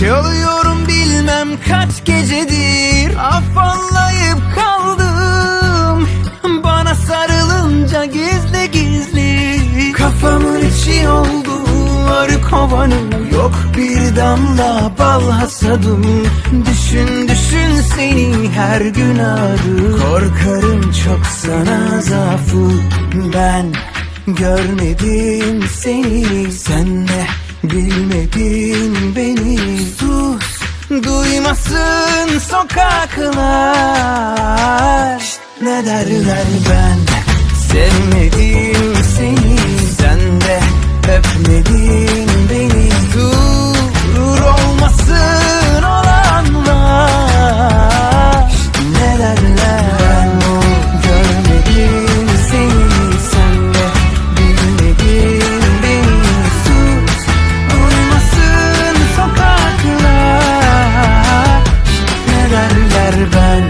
Çalıyorum bilmem kaç gecedir. Afallayıp kaldım. Bana sarılınca gizli gizli. Kafamın içi oldu arı kovanım Yok. Bir damla bal hasadım. Düşün düşün seni her gün arı Korkarım çok sana zaafı. Ben görmedim seni Sen de bilmedin duymasın sokaklar. Ne derler ben derler ben